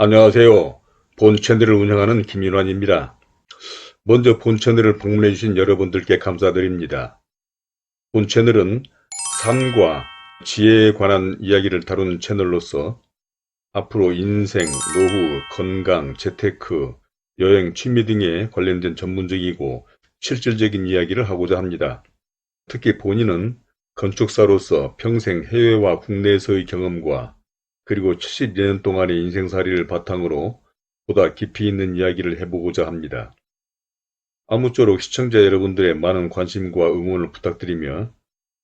안녕하세요. 본 채널을 운영하는 김윤환입니다. 먼저 본 채널을 방문해 주신 여러분들께 감사드립니다. 본 채널은 삶과 지혜에 관한 이야기를 다루는 채널로서 앞으로 인생, 노후, 건강, 재테크, 여행, 취미 등에 관련된 전문적이고 실질적인 이야기를 하고자 합니다. 특히 본인은 건축사로서 평생 해외와 국내에서의 경험과 그리고 72년 동안의 인생살이를 바탕으로 보다 깊이 있는 이야기를 해보고자 합니다. 아무쪼록 시청자 여러분들의 많은 관심과 응원을 부탁드리며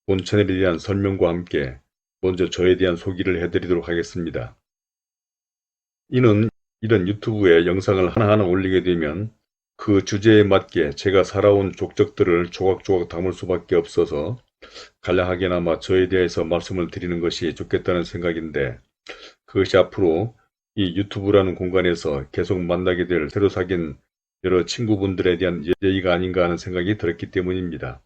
본 채널에 대한 설명과 함께 먼저 저에 대한 소개를 해드리도록 하겠습니다. 이는 이런 유튜브에 영상을 하나하나 올리게 되면 그 주제에 맞게 제가 살아온 족적들을 조각조각 담을 수밖에 없어서 간략하게나마 저에 대해서 말씀을 드리는 것이 좋겠다는 생각인데 그것이 앞으로 이 유튜브라는 공간에서 계속 만나게 될 새로 사귄 여러 친구분들에 대한 예의가 아닌가 하는 생각이 들었기 때문입니다.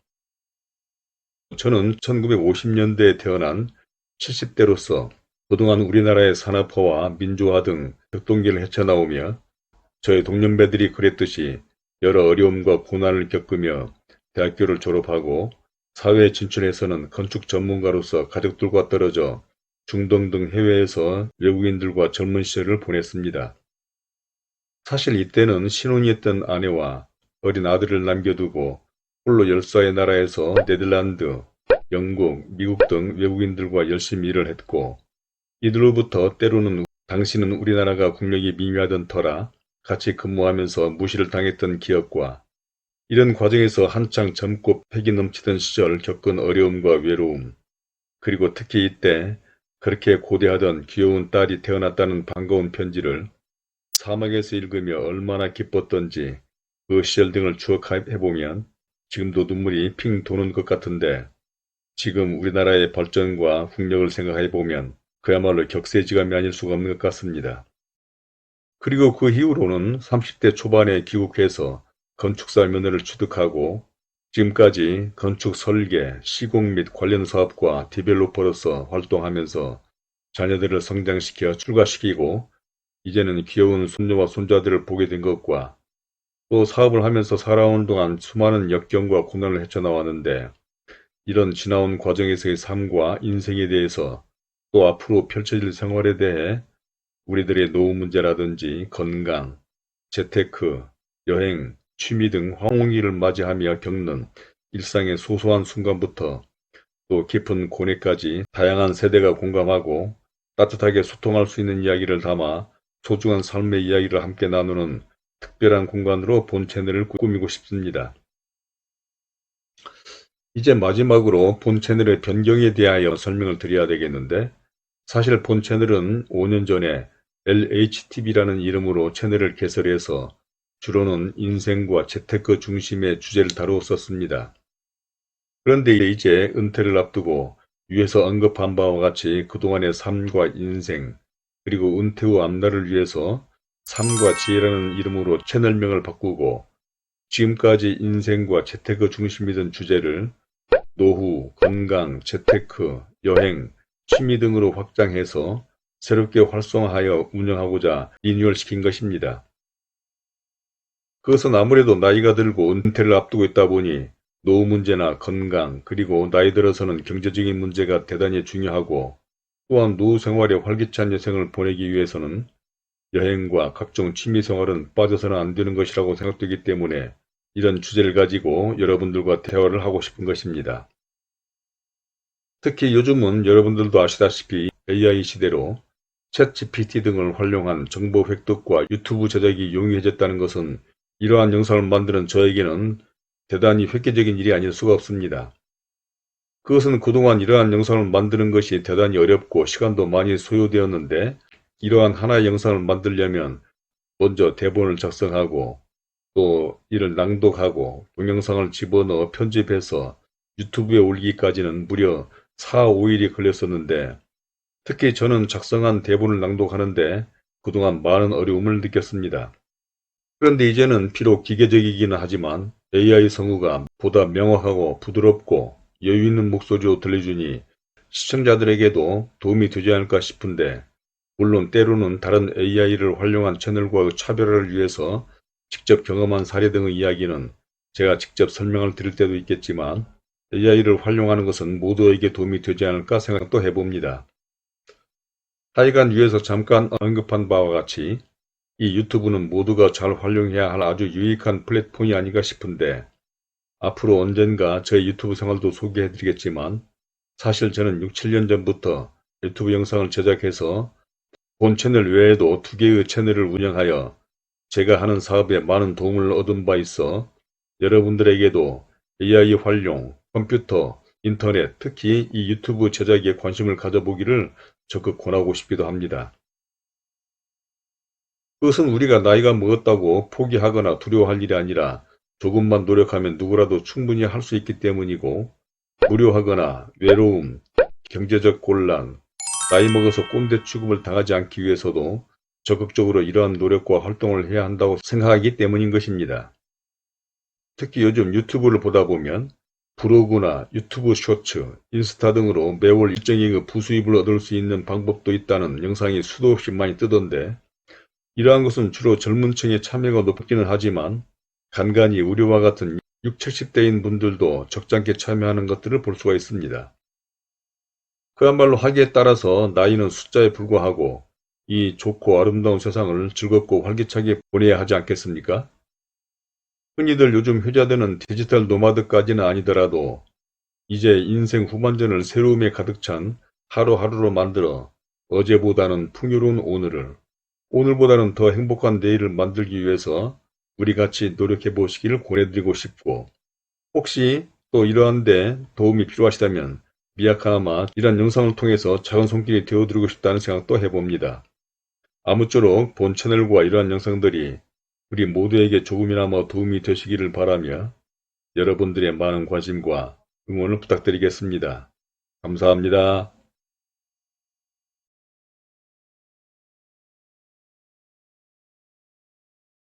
저는 1950년대에 태어난 70대로서 그동안 우리나라의 산업화와 민주화 등 격동기를 헤쳐나오며 저의 동년배들이 그랬듯이 여러 어려움과 고난을 겪으며 대학교를 졸업하고 사회에 진출해서는 건축 전문가로서 가족들과 떨어져 중동 등 해외에서 외국인들과 젊은 시절을 보냈습니다. 사실 이때는 신혼이었던 아내와 어린 아들을 남겨두고 홀로 열사의 나라에서 네덜란드, 영국, 미국 등 외국인들과 열심히 일을 했고 이들로부터 때로는 당신은 우리나라가 국력이 미미하던 터라 같이 근무하면서 무시를 당했던 기억과 이런 과정에서 한창 젊고 패기 넘치던 시절 겪은 어려움과 외로움 그리고 특히 이때 그렇게 고대하던 귀여운 딸이 태어났다는 반가운 편지를 사막에서 읽으며 얼마나 기뻤던지 그 시절 등을 추억해보면 지금도 눈물이 핑 도는 것 같은데 지금 우리나라의 발전과 국력을 생각해보면 그야말로 격세지감이 아닐 수가 없는 것 같습니다. 그리고 그 이후로는 30대 초반에 귀국해서 건축사 면허를 취득하고 지금까지 건축 설계, 시공 및 관련 사업과 디벨로퍼로서 활동하면서 자녀들을 성장시켜 출가시키고 이제는 귀여운 손녀와 손자들을 보게 된 것과 또 사업을 하면서 살아온 동안 수많은 역경과 고난을 헤쳐나왔는데 이런 지나온 과정에서의 삶과 인생에 대해서 또 앞으로 펼쳐질 생활에 대해 우리들의 노후 문제라든지 건강, 재테크, 여행, 취미 등 황혼기를 맞이하며 겪는 일상의 소소한 순간부터 또 깊은 고뇌까지 다양한 세대가 공감하고 따뜻하게 소통할 수 있는 이야기를 담아 소중한 삶의 이야기를 함께 나누는 특별한 공간으로 본 채널을 꾸미고 싶습니다. 이제 마지막으로 본 채널의 변경에 대하여 설명을 드려야 되겠는데 사실 본 채널은 5년 전에 LHTV라는 이름으로 채널을 개설해서 주로는 인생과 재테크 중심의 주제를 다루었었습니다. 그런데 이제 은퇴를 앞두고 위에서 언급한 바와 같이 그동안의 삶과 인생 그리고 은퇴 후 앞날을 위해서 삶과 지혜라는 이름으로 채널명을 바꾸고 지금까지 인생과 재테크 중심이던 주제를 노후, 건강, 재테크, 여행, 취미 등으로 확장해서 새롭게 활성화하여 운영하고자 리뉴얼시킨 것입니다. 그것은 아무래도 나이가 들고 은퇴를 앞두고 있다 보니 노후 문제나 건강 그리고 나이 들어서는 경제적인 문제가 대단히 중요하고 또한 노후 생활에 활기찬 여생을 보내기 위해서는 여행과 각종 취미 생활은 빠져서는 안 되는 것이라고 생각되기 때문에 이런 주제를 가지고 여러분들과 대화를 하고 싶은 것입니다. 특히 요즘은 여러분들도 아시다시피 AI 시대로 챗 GPT 등을 활용한 정보 획득과 유튜브 제작이 용이해졌다는 것은 이러한 영상을 만드는 저에게는 대단히 획기적인 일이 아닐 수가 없습니다. 그것은 그동안 이러한 영상을 만드는 것이 대단히 어렵고 시간도 많이 소요되었는데 이러한 하나의 영상을 만들려면 먼저 대본을 작성하고 또 이를 낭독하고 동영상을 집어넣어 편집해서 유튜브에 올리기까지는 무려 4, 5일이 걸렸었는데 특히 저는 작성한 대본을 낭독하는데 그동안 많은 어려움을 느꼈습니다. 그런데 이제는 비록 기계적이기는 하지만 AI 성우가 보다 명확하고 부드럽고 여유 있는 목소리로 들려주니 시청자들에게도 도움이 되지 않을까 싶은데 물론 때로는 다른 AI를 활용한 채널과의 차별화를 위해서 직접 경험한 사례 등의 이야기는 제가 직접 설명을 드릴 때도 있겠지만 AI를 활용하는 것은 모두에게 도움이 되지 않을까 생각도 해봅니다. 하여간 위에서 잠깐 언급한 바와 같이 이 유튜브는 모두가 잘 활용해야 할 아주 유익한 플랫폼이 아닌가 싶은데 앞으로 언젠가 저의 유튜브 생활도 소개해드리겠지만 사실 저는 6, 7년 전부터 유튜브 영상을 제작해서 본 채널 외에도 두 개의 채널을 운영하여 제가 하는 사업에 많은 도움을 얻은 바 있어 여러분들에게도 AI 활용, 컴퓨터, 인터넷, 특히 이 유튜브 제작에 관심을 가져보기를 적극 권하고 싶기도 합니다. 그것은 우리가 나이가 먹었다고 포기하거나 두려워할 일이 아니라 조금만 노력하면 누구라도 충분히 할 수 있기 때문이고 무료하거나 외로움, 경제적 곤란, 나이 먹어서 꼰대 취급을 당하지 않기 위해서도 적극적으로 이러한 노력과 활동을 해야 한다고 생각하기 때문인 것입니다. 특히 요즘 유튜브를 보다 보면 브로그나 유튜브 쇼츠, 인스타 등으로 매월 일정의 부수입을 얻을 수 있는 방법도 있다는 영상이 수도 없이 많이 뜨던데 이러한 것은 주로 젊은 층의 참여가 높기는 하지만 간간히 우리와 같은 6, 70대인 분들도 적잖게 참여하는 것들을 볼 수가 있습니다. 그야말로 하기에 따라서 나이는 숫자에 불과하고 이 좋고 아름다운 세상을 즐겁고 활기차게 보내야 하지 않겠습니까? 흔히들 요즘 효자되는 디지털 노마드까지는 아니더라도 이제 인생 후반전을 새로움에 가득 찬 하루하루로 만들어 어제보다는 풍요로운 오늘을 오늘보다는 더 행복한 내일을 만들기 위해서 우리 같이 노력해 보시기를 권해드리고 싶고 혹시 또 이러한데 도움이 필요하시다면 미약하나마 이런 영상을 통해서 작은 손길이 되어드리고 싶다는 생각도 해봅니다. 아무쪼록 본 채널과 이러한 영상들이 우리 모두에게 조금이나마 도움이 되시기를 바라며 여러분들의 많은 관심과 응원을 부탁드리겠습니다. 감사합니다.